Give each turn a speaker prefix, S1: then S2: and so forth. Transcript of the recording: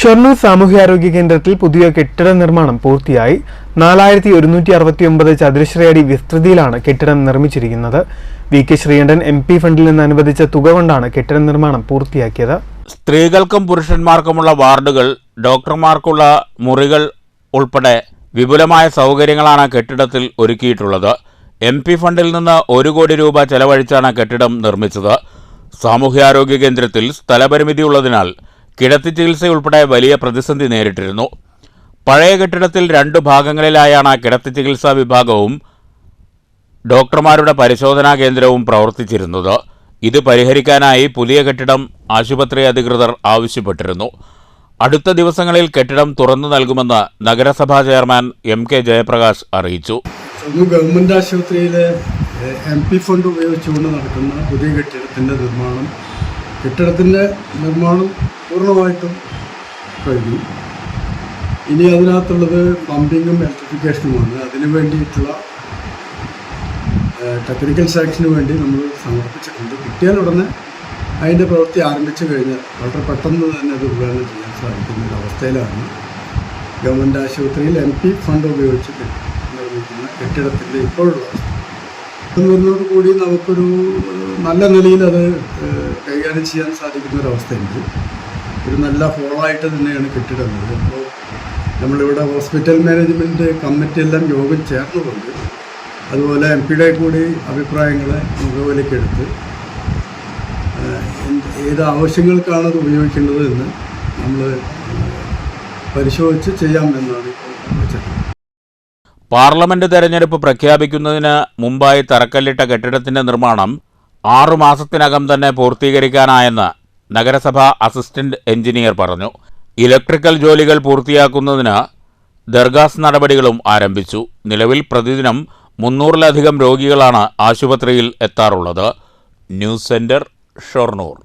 S1: ഷൊർണൂർ സാമൂഹ്യാരോഗ്യ കേന്ദ്രത്തിൽ പുതിയ കെട്ടിട നിർമ്മാണം പൂർത്തിയായി. നാലായിരത്തി ഒരുന്നൂറ്റി അറുപത്തി ഒമ്പത് ചതുരശ്ര അടി വിസ്തൃതിയിലാണ് കെട്ടിടം നിർമ്മിച്ചിരിക്കുന്നത്. V K Sreekandan M P ഫണ്ടിൽ നിന്ന് അനുവദിച്ച തുക കൊണ്ടാണ് കെട്ടിട നിർമ്മാണം പൂർത്തിയാക്കിയത്.
S2: സ്ത്രീകൾക്കും പുരുഷന്മാർക്കുമുള്ള വാർഡുകൾ ഡോക്ടർമാർക്കുള്ള മുറികൾ ഉൾപ്പെടെ വിപുലമായ സൗകര്യങ്ങളാണ് കെട്ടിടത്തിൽ ഒരുക്കിയിട്ടുള്ളത്. എം പി ഫണ്ടിൽ നിന്ന് ഒരു കോടി രൂപ ചെലവഴിച്ചാണ് കെട്ടിടം നിർമ്മിച്ചത്. സാമൂഹ്യാരോഗ്യ കേന്ദ്രത്തിൽ സ്ഥലപരിമിതി ഉള്ളതിനാൽ കിടത്തി ചികിത്സയുൾപ്പെടെ വലിയ പ്രതിസന്ധി നേരിട്ടിരുന്നു. പഴയ കെട്ടിടത്തിൽ രണ്ട് ഭാഗങ്ങളിലായാണ് കിടത്തി ചികിത്സാ വിഭാഗവും ഡോക്ടർമാരുടെ പരിശോധനാ കേന്ദ്രവും പ്രവർത്തിച്ചിരുന്നത്. ഇത് പരിഹരിക്കാനായി പുതിയ കെട്ടിടം ആശുപത്രി അധികൃതർ ആവശ്യപ്പെട്ടിരുന്നു. അടുത്ത ദിവസങ്ങളിൽ കെട്ടിടം തുറന്നു നൽകുമെന്ന് നഗരസഭാ ചെയർമാൻ എം കെ ജയപ്രകാശ് അറിയിച്ചു.
S3: ഗവൺമെന്റ് ആശുപത്രിയിലെ എം പി ഫണ്ട് ഉപയോഗിച്ചുകൊണ്ട് നടക്കുന്ന പുതിയ കെട്ടിടത്തിന്റെ നിർമ്മാണം കെട്ടിടത്തിന്റെ നിർമ്മാണം പൂർണമായിട്ടും കഴിഞ്ഞു. ഇനി അതിനകത്തുള്ളത് പമ്പിങ്ങും ഇലക്ട്രിഫിക്കേഷനുമാണ് അതിന് വേണ്ടിയിട്ടുള്ള ടെക്നിക്കൽ സാക്ഷന് വേണ്ടി നമ്മൾ സമർപ്പിച്ചിട്ടുണ്ട്. കിട്ടിയാൽ ഉടനെ അതിന്റെ പ്രവൃത്തി ആരംഭിച്ചു കഴിഞ്ഞാൽ വളരെ പെട്ടെന്ന് തന്നെ അത് ഉദ്ഘാടനം ചെയ്യാൻ സാധിക്കുന്ന ഒരു അവസ്ഥയിലാണ്. ഗവൺമെന്റ് ആശുപത്രിയിൽ എം പി ഫണ്ട് ഉപയോഗിച്ച് നിർമ്മിക്കുന്ന കെട്ടിടത്തിന്റെ ഇപ്പോഴുള്ള വരുന്നതോടുകൂടി നമുക്കൊരു നല്ല നിലയിൽ അത് കൈകാര്യം ചെയ്യാൻ സാധിക്കുന്ന ഒരു അവസ്ഥയുണ്ട്. ഒരു നല്ല ഹോളായിട്ട് തന്നെയാണ് കെട്ടിടുന്നത് അപ്പോൾ നമ്മളിവിടെ ഹോസ്പിറ്റൽ മാനേജ്മെന്റ് കമ്മിറ്റി എല്ലാം യോഗം ചേർന്നുകൊണ്ട് അതുപോലെ എം പിയുടെ കൂടി അഭിപ്രായങ്ങൾ മുഖവിലേക്കെടുത്ത് ഏത് ആവശ്യങ്ങൾക്കാണ് അത് ഉപയോഗിക്കേണ്ടത് എന്ന് നമ്മൾ പരിശോധിച്ച് ചെയ്യാമെന്നാണ്
S2: പാർലമെന്റ് തെരഞ്ഞെടുപ്പ് പ്രഖ്യാപിക്കുന്നതിന് മുമ്പായി തറക്കല്ലിട്ട കെട്ടിടത്തിന്റെ നിർമ്മാണം ആറുമാസത്തിനകം തന്നെ പൂർത്തീകരിക്കാനായെന്ന് നഗരസഭാ അസിസ്റ്റന്റ് എഞ്ചിനീയർ പറഞ്ഞു ഇലക്ട്രിക്കൽ ജോലികൾ പൂർത്തിയാക്കുന്നതിന് ദർഗാസ് നടപടികളും ആരംഭിച്ചു. നിലവിൽ പ്രതിദിനം മുന്നൂറിലധികം രോഗികളാണ് ആശുപത്രിയിൽ എത്താറുള്ളത്. News centre Shoranur.